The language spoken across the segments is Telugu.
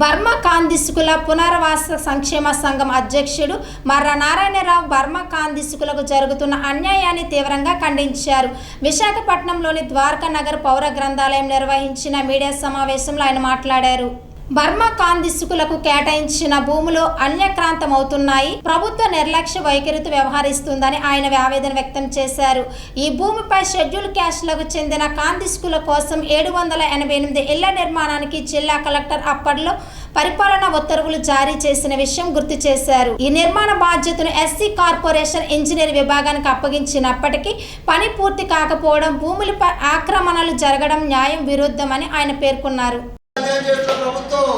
బర్మా కాందిసుకుల పునర్వాస సంక్షేమ సంఘం అధ్యక్షుడు మర్ర నారాయణరావు బర్మా కాందిసుకులకు జరుగుతున్న అన్యాయాన్ని తీవ్రంగా ఖండించారు. విశాఖపట్నంలోని ద్వారకా నగర్ పౌర గ్రంథాలయం నిర్వహించిన మీడియా సమావేశంలో ఆయన మాట్లాడారు. బర్మా కాందిసుకులకు కేటాయించిన భూములు అన్యక్రాంతమవుతున్నాయి. ప్రభుత్వ నిర్లక్ష్య వైఖరితో వ్యవహరిస్తుందని ఆయన ఆవేదన వ్యక్తం చేశారు. ఈ భూమిపై షెడ్యూల్ క్యాస్ట్లకు చెందిన కాందిసుకుల కోసం ఏడు వందల ఎనభై ఎనిమిది ఇళ్ళ నిర్మాణానికి జిల్లా కలెక్టర్ అప్పట్లో పరిపాలనా ఉత్తర్వులు జారీ చేసిన విషయం గుర్తు చేశారు. ఈ నిర్మాణ బాధ్యతను ఎస్సీ కార్పొరేషన్ ఇంజనీర్ విభాగానికి అప్పగించినప్పటికీ పని పూర్తి కాకపోవడం భూములపై ఆక్రమణలు జరగడం న్యాయం విరుద్ధమని ఆయన పేర్కొన్నారు. అన్యాయం చేస్తున్న ప్రభుత్వం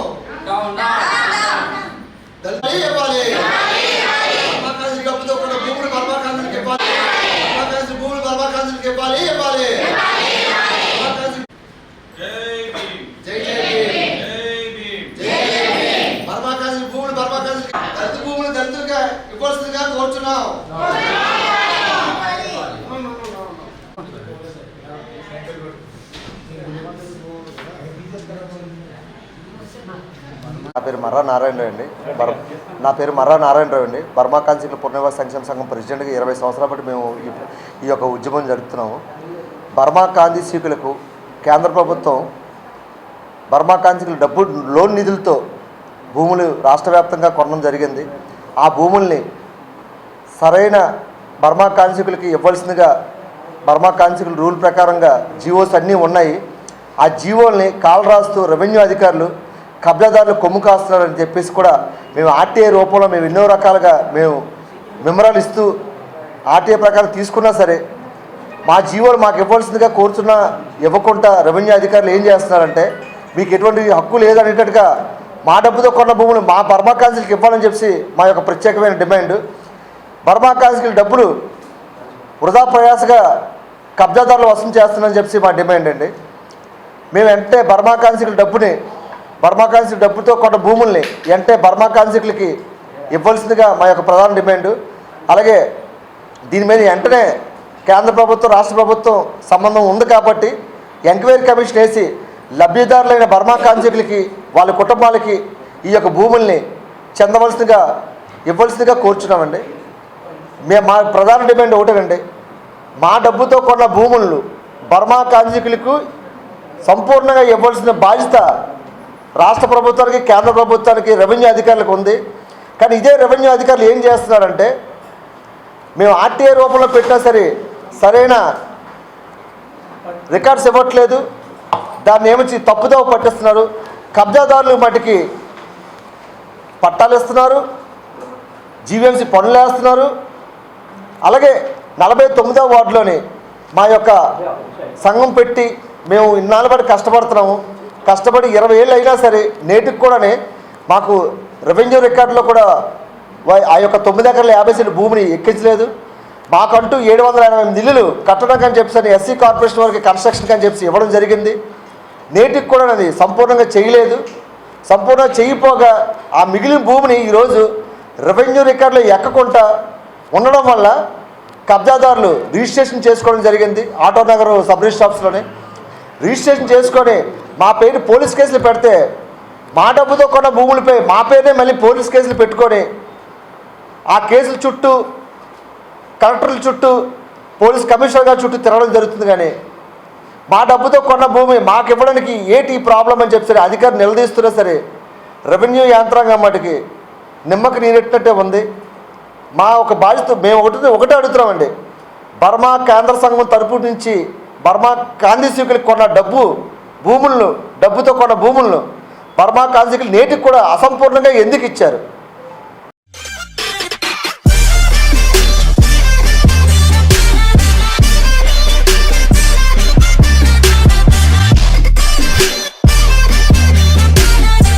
దళితులే ఇవ్వాలి బర్మాకాంధ్రులకి డబ్బుతో కూడా భూములు బర్మాకాంధ్రులకి ఇవ్వాలి బర్మాకాంధ్రుల భూములు బర్మాకాంధ్రులకి ఇవ్వాలి ఇవ్వాలి బర్మాకాంధ్రులు- జై భీమ్ జై జై భీమ్. జై భీమ్ జై జై భీమ్. బర్మాకాంధ్రుల భూములు బర్మాకాంధ్రులకి దళిత భూములు దళితులుగా ఇవ్వాల్సిందిగా కోరుచున్నాం పేరు మర్రా నారాయణరావు అండి. బర్ నా పేరు మర్రా నారాయణరావు అండి. బర్మా కాన్సిల్ పునర్వాస సంక్షేమ సంఘం ప్రెసిడెంట్గా ఇరవై సంవత్సరాల పాటు మేము ఈ ఈ యొక్క ఉద్యమం జరుపుతున్నాము. బర్మా కాంతిశీకులకు కేంద్ర ప్రభుత్వం బర్మా కాంతికులు డబ్బు లోన్ నిధులతో భూములు రాష్ట్ర వ్యాప్తంగా కొనడం జరిగింది. ఆ భూముల్ని సరైన బర్మా కాంతికులకి ఇవ్వాల్సిందిగా బర్మా కాంతికుల రూల్ ప్రకారంగా జీవోస్ అన్నీ ఉన్నాయి. ఆ జీవోల్ని కాలు రాస్తూ రెవెన్యూ అధికారులు కబ్జాదారులు కొమ్ము కాస్తున్నారని చెప్పేసి కూడా మేము ఆర్టీఐ రూపంలో మేము ఎన్నో రకాలుగా మేము విమరాలు ఇస్తూ ఆర్టీఐ ప్రకారం తీసుకున్నా సరే మా జీవోలు మాకు ఇవ్వాల్సిందిగా కోరుతున్నా ఇవ్వకుండా రెవెన్యూ అధికారులు ఏం చేస్తున్నారంటే మీకు ఎటువంటి హక్కు లేదనేటట్టుగా మా డబ్బుతో కొన్న భూములు మా బర్మా కౌన్సిల్కి ఇవ్వాలని చెప్పి మా యొక్క ప్రత్యేకమైన డిమాండ్. బర్మా కౌన్సిల్ డబ్బులు వృధా ప్రయాసగా కబ్జాదారులు వసూలు చేస్తున్నారని చెప్పి మా డిమాండ్ అండి. మేము వెంటనే బర్మా కౌన్సిల్ డబ్బుని బర్మా కౌన్సిల్ డబ్బుతో కొంత భూముల్ని అంటే బర్మా కౌన్సిల్కి ఇవ్వాల్సిందిగా మా యొక్క ప్రధాన డిమాండ్. అలాగే దీని మీద వెంటనే కేంద్ర ప్రభుత్వం రాష్ట్ర ప్రభుత్వం సంబంధం ఉంది కాబట్టి ఎంక్వైరీ కమిషన్ వేసి లబ్ధిదారులైన బర్మా కాన్సికులకి వాళ్ళ కుటుంబాలకి ఈ యొక్క భూముల్ని చెందవలసిందిగా ఇవ్వాల్సిందిగా కోరుచున్నామండి. మేము మా ప్రధాన డిమాండ్ ఒకటేనండి. మా డబ్బుతో కొన్న భూములను బర్మా కాంజికులకు సంపూర్ణంగా ఇవ్వాల్సిన బాధ్యత రాష్ట్ర ప్రభుత్వానికి కేంద్ర ప్రభుత్వానికి రెవెన్యూ అధికారులకు ఉంది. కానీ ఇదే రెవెన్యూ అధికారులు ఏం చేస్తున్నారంటే మేము ఆర్టీఐ రూపంలో పెట్టినా సరే సరైన రికార్డ్స్ ఇవ్వట్లేదు. దాన్ని ఏమించి తప్పుదోవ పట్టిస్తున్నారు. కబ్జాదారులు మటుకి పట్టాలు ఇస్తున్నారు జీవీఎంసీ పనులు వేస్తున్నారు. అలాగే నలభై తొమ్మిదవ వార్డులోని మా యొక్క సంఘం పెట్టి మేము ఇన్నాళ్ళ పాటు కష్టపడుతున్నాము. కష్టపడి ఇరవై ఏళ్ళు అయినా సరే నేటికి కూడానే మాకు రెవెన్యూ రికార్డులో కూడా ఆ యొక్క తొమ్మిది ఎకరాల యాభై సెంట్ భూమిని ఎక్కించలేదు. మాకంటూ ఏడు వందల ఎనభై నిల్లులు కట్టడం అని చెప్పేసి ఎస్సీ కార్పొరేషన్ వారికి కన్స్ట్రక్షన్ అని చెప్పి ఇవ్వడం జరిగింది. నేటికి కూడా అది సంపూర్ణంగా చేయలేదు. సంపూర్ణంగా చేయకపోగా ఆ మిగిలిన భూమిని ఈరోజు రెవెన్యూ రికార్డులో ఎక్కకుండా ఉండడం వల్ల కబ్జాదారులు రిజిస్ట్రేషన్ చేసుకోవడం జరిగింది. ఆటోనగర్ సబ్ రిజిస్టర్ ఆఫీస్లోనే రిజిస్ట్రేషన్ చేసుకొని మా పేరు పోలీస్ కేసులు పెడితే మా డబ్బుతో కొన్న భూములపై మా పేరే మళ్ళీ పోలీస్ కేసులు పెట్టుకొని ఆ కేసుల చుట్టూ కలెక్టర్ల చుట్టూ పోలీస్ కమిషనర్ గారి చుట్టూ తిరగడం జరుగుతుంది కానీ మా డబ్బుతో కొన్న భూమి మాకు ఇవ్వడానికి ఏంటి ప్రాబ్లం అని చెప్పి సరే అధికారులు నిలదీస్తున్నా సరే రెవెన్యూ యాంత్రాంగం మటుకి నిమ్మకి నీరెట్టినట్టే ఉంది. మా ఒక బాధ్యత మేము ఒకటి ఒకటే అడుగుతున్నామండి. బర్మా కేంద్ర సంఘం తరపు నుంచి బర్మా కాందిశీకులకు కొన్న డబ్బు భూములను డబ్బుతో కొన్న భూములను బర్మా నేటికి కూడా అసంపూర్ణంగా ఎందుకు ఇచ్చారు?